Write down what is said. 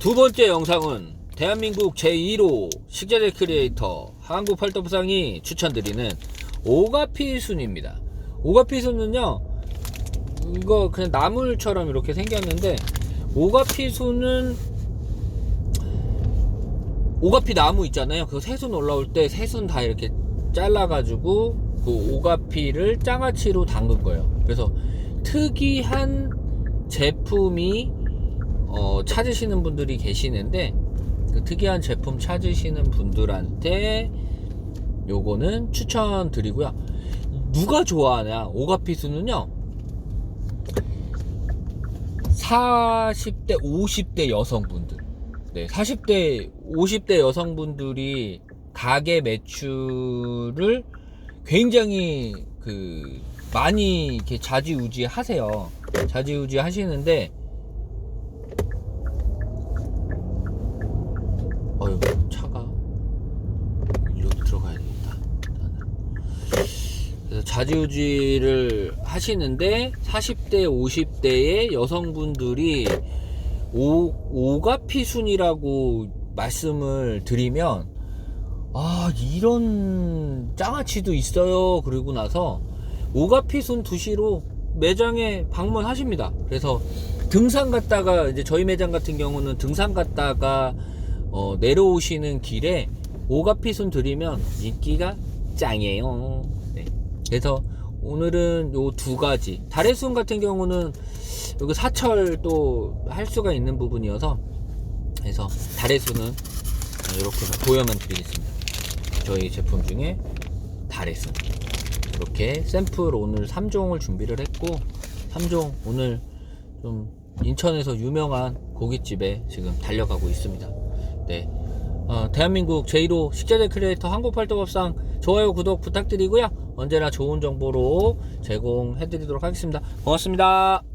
두 번째 영상은 대한민국 제1호 식자재 크리에이터 한국 팔도부상이 추천드리는 오가피순입니다. 오가피순은요, 이거 그냥 나물처럼 이렇게 생겼는데, 오가피순은 오가피 나무 있잖아요. 그 새순 올라올 때 새순 다 이렇게 잘라가지고 그 오가피를 장아찌로 담근 거예요. 그래서 특이한 제품이 어, 찾으시는 분들이 계시는데 그 특이한 제품 찾으시는 분들한테 요거는 추천드리고요. 누가 좋아하냐? 오가피수는요. 40대, 50대 여성분들. 네, 40대, 50대 여성분들이 가게 매출을 굉장히 그 많이 이렇게 좌지우지 하세요. 좌지우지 하시는데 어휴 차가 이리로 들어가야 되겠다. 일단은. 그래서 좌지우지를 하시는데 40대, 50대의 여성분들이 오, 오가피순이라고 말씀을 드리면 아 이런 장아찌도 있어요. 그러고 나서 오가피순 두시로 매장에 방문하십니다. 그래서 등산 갔다가 이제 저희 매장 같은 경우는 등산 갔다가 어, 내려오시는 길에 오가피순 드리면 인기가 짱이에요. 네. 그래서 오늘은 요 두 가지. 다래순 같은 경우는 여기 사철 또 할 수가 있는 부분이어서 그래서 다래순은 이렇게 해서 보여만 드리겠습니다. 저희 제품 중에 다래순 이렇게 샘플 오늘 3종을 준비를 했고 3종 오늘 좀 인천에서 유명한 고깃집에 지금 달려가고 있습니다. 네 어, 대한민국 제1호 식자재 크리에이터 한국팔도법상 좋아요 구독 부탁드리고요. 언제나 좋은 정보로 제공해드리도록 하겠습니다. 고맙습니다